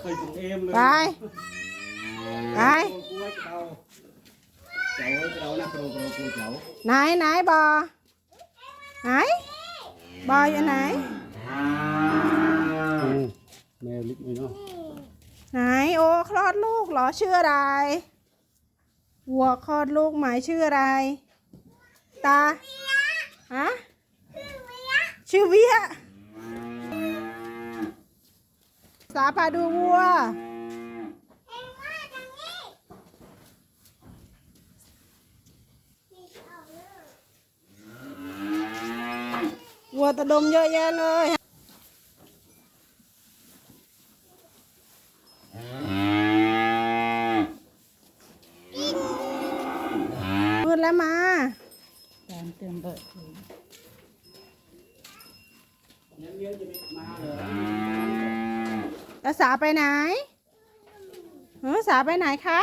เคยถึงเอมเลยไปไปโกนกล้วยเจ้าเจ้าเจ้านะโกนโกนกล้วยเจ้าไหนไหนบอไหนบออยู่ไหนแม่ลิกเลยเนาะไหนโอ้คลอดลูกเหรอชื่ออะไรวัวคลอดลูกหมายชื่ออะไร ตาฮะชื่อเวีย สาพาดูวัว วัวตะดมเยอะแยะเลยมืดแล้วมาการเตรียมเบิดเลี้ยเลี้ยงจะไม่มาเหรอ แล้วสาไปไหนเออสาไปไหนคะ